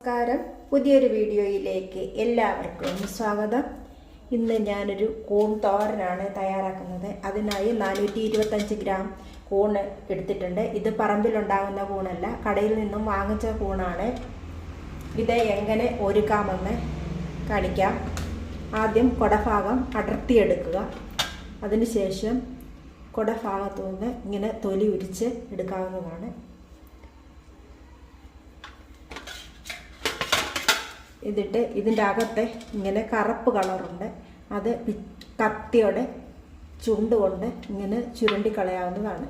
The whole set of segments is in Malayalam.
നമസ്കാരം. പുതിയൊരു വീഡിയോയിലേക്ക് എല്ലാവർക്കും സ്വാഗതം. ഇന്ന് ഞാനൊരു കൂൺ തോരനാണ് തയ്യാറാക്കുന്നത്. അതിനായി നാനൂറ്റി ഇരുപത്തഞ്ച് ഗ്രാം കൂണ് എടുത്തിട്ടുണ്ട്. ഇത് പറമ്പിലുണ്ടാകുന്ന കൂണല്ല. കടയിൽ നിന്നും വാങ്ങിച്ച കൂണാണ്. ഇത് എങ്ങനെ ഒരുക്കാമെന്ന് കാണിക്കാം. ആദ്യം കൊടഭാഗം അടർത്തിയെടുക്കുക. അതിനുശേഷം കൊടഭാഗത്തു നിന്ന് ഇങ്ങനെ തൊലി ഉരിച്ച് എടുക്കാവുന്നതാണ്. ഇതിട്ട് ഇതിന്റെ അകത്തെ ഇങ്ങനെ കറുപ്പ് കളറുണ്ട്. അത് കത്തിയോടെ ചുണ്ട് കൊണ്ട് ഇങ്ങനെ ചുരുണ്ടി കളയാവുന്നതാണ്.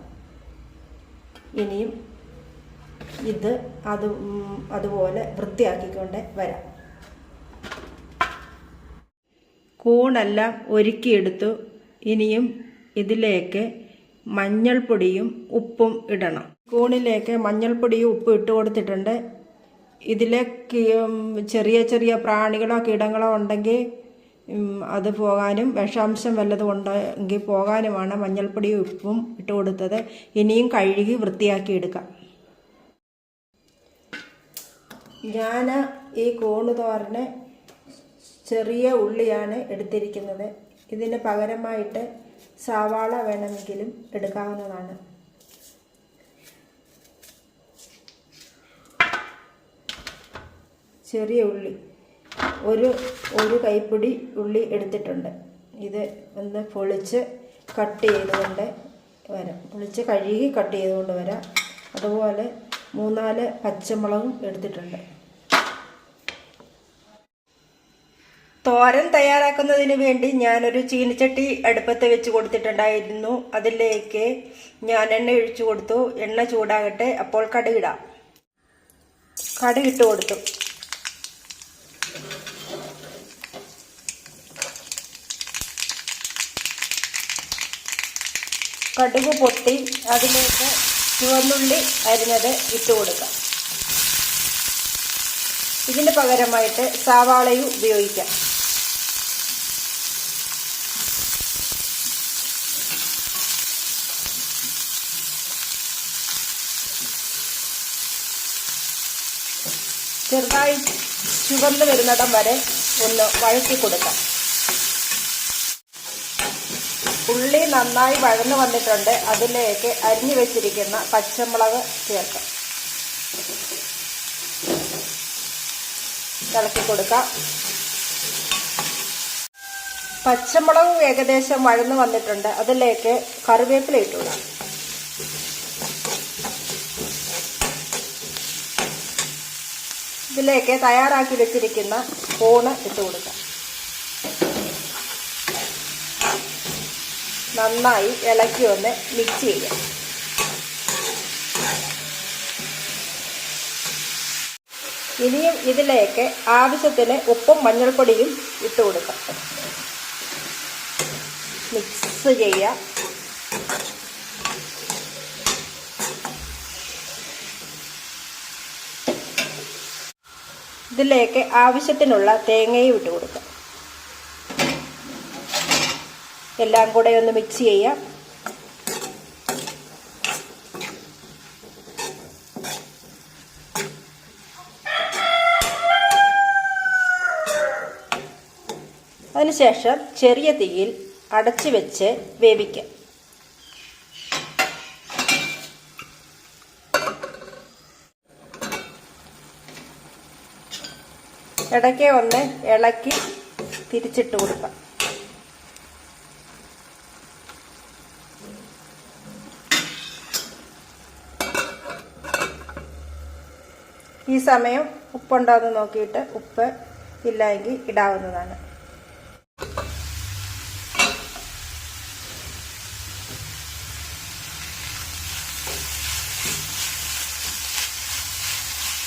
ഇനിയും ഇത് അത് അതുപോലെ വൃത്തിയാക്കിക്കൊണ്ട് വരാം. കൂണെല്ലാം ഒരുക്കിയെടുത്തു. ഇനിയും ഇതിലേക്ക് മഞ്ഞൾപ്പൊടിയും ഉപ്പും ഇടണം. കൂണിലേക്ക് മഞ്ഞൾപ്പൊടിയും ഉപ്പും ഇട്ട് കൊടുത്തിട്ടുണ്ട്. ഇതിലേക്ക് ചെറിയ ചെറിയ പ്രാണികളോ കീടങ്ങളോ ഉണ്ടെങ്കിൽ അത് പോകാനും വിഷാംശം വല്ലതും ഉണ്ടെങ്കിൽ പോകാനുമാണ് മഞ്ഞൾപ്പൊടിയും ഉപ്പും ഇട്ട് കൊടുത്തത്. ഇനിയും കഴുകി വൃത്തിയാക്കി എടുക്കാം. ഞാൻ ഈ കൂണ് തോരന് ചെറിയ ഉള്ളിയാണ് എടുത്തിരിക്കുന്നത്. ഇതിന് പകരമായിട്ട് സവാള വേണമെങ്കിലും എടുക്കാവുന്നതാണ്. ചെറിയ ഉള്ളി. ഒരു ഒരു കൈപ്പിടി ഉള്ളി എടുത്തിട്ടുണ്ട്. ഇത് ഒന്ന് പൊളിച്ച് കട്ട് ചെയ്തുകൊണ്ട് വരാം. പൊളിച്ച് കഴുകി കട്ട് ചെയ്തുകൊണ്ട് വരാം. അതുപോലെ മൂന്നാൽ പച്ചമുളകും എടുത്തിട്ടുണ്ട്. തോരൻ തയ്യാറാക്കുന്നതിന് വേണ്ടി ഞാനൊരു ചീനിച്ചട്ടി അടുപ്പത്ത് വെച്ച് കൊടുത്തിട്ടുണ്ടായിരുന്നു. അതിലേക്ക് ഞാൻ എണ്ണ ഒഴിച്ചു കൊടുത്തു. എണ്ണ ചൂടാകട്ടെ. അപ്പോൾ കടുകിടാം. കടുകിട്ട് കൊടുത്തു. കടുക് പൊട്ടി അതിലേക്ക് ചുവന്നുള്ളി അരിഞ്ഞത് ഇട്ട് കൊടുക്കാം. ഇതിന് പകരമായിട്ട് സവാളയും ഉപയോഗിക്കാം. ചെറുതായി ചുവന്ന് വരുന്നിടം വരെ ഒന്ന് വഴറ്റി കൊടുക്കാം. ഉള്ളി നന്നായി വഴന്നു വന്നിട്ടുണ്ട്. അതിലേക്ക് അരിഞ്ഞു വെച്ചിരിക്കുന്ന പച്ചമുളക് ചേർക്കാം. ഇളക്കി കൊടുക്കാം. പച്ചമുളക് ഏകദേശം വഴന്നു വന്നിട്ടുണ്ട്. അതിലേക്ക് കറിവേപ്പില ഇട്ടുകൊടുക്കാം ഇതിലേക്ക് തയ്യാറാക്കി വെച്ചിരിക്കുന്ന കൂണ് ഇട്ട് കൊടുക്കാം. നന്നായി ഇളക്കി ഒന്ന് മിക്സ് ചെയ്യാം ഇനിയും ഇതിലേക്ക് ആവശ്യത്തിന് ഉപ്പും മഞ്ഞൾപ്പൊടിയും ഇട്ട് കൊടുക്കാം. മിക്സ് ചെയ്യാം ഇതിലേക്ക് ആവശ്യത്തിനുള്ള തേങ്ങയും ഇട്ട് കൊടുക്കാം. എല്ലാം കൂടെ ഒന്ന് മിക്സ് ചെയ്യാം. അതിനുശേഷം ചെറിയ തീയിൽ അടച്ചു വെച്ച് വേവിക്കാം. ഇടയ്ക്ക് ഒന്ന് ഇളക്കി തിരിച്ചിട്ട് കൊടുക്കാം. ഈ സമയം ഉപ്പുണ്ടോയെന്ന് നോക്കിയിട്ട് ഉപ്പ് ഇല്ലെങ്കിൽ ഇടാവുന്നതാണ്.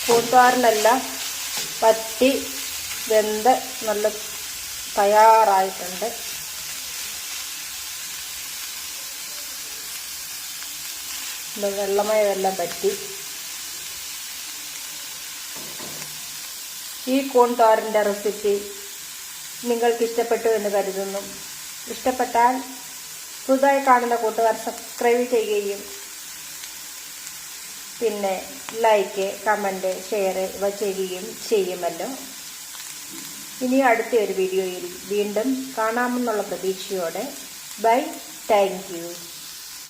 കൂട്ടുകാരനെല്ലാം പറ്റി വെന്ത് നല്ല തയ്യാറായിട്ടുണ്ട്. വെള്ളമയമെല്ലാം പറ്റി. ഈ കോൺ തോരന്റെ റെസിപ്പി നിങ്ങൾക്ക് ഇഷ്ടപ്പെട്ടു എന്ന് കരുതുന്നു. ഇഷ്ടപ്പെട്ടാൽ പുതുതായി കാണുന്ന കൂട്ടുകാർ സബ്സ്ക്രൈബ് ചെയ്യുകയും പിന്നെ ലൈക്ക് കമന്റ് ഷെയർ ഇവ ചെയ്യുകയും ചെയ്യുമല്ലോ. ഇനി അടുത്ത ഒരു വീഡിയോയിൽ വീണ്ടും കാണാമെന്നുള്ള പ്രതീക്ഷയോടെ. ബൈ. താങ്ക്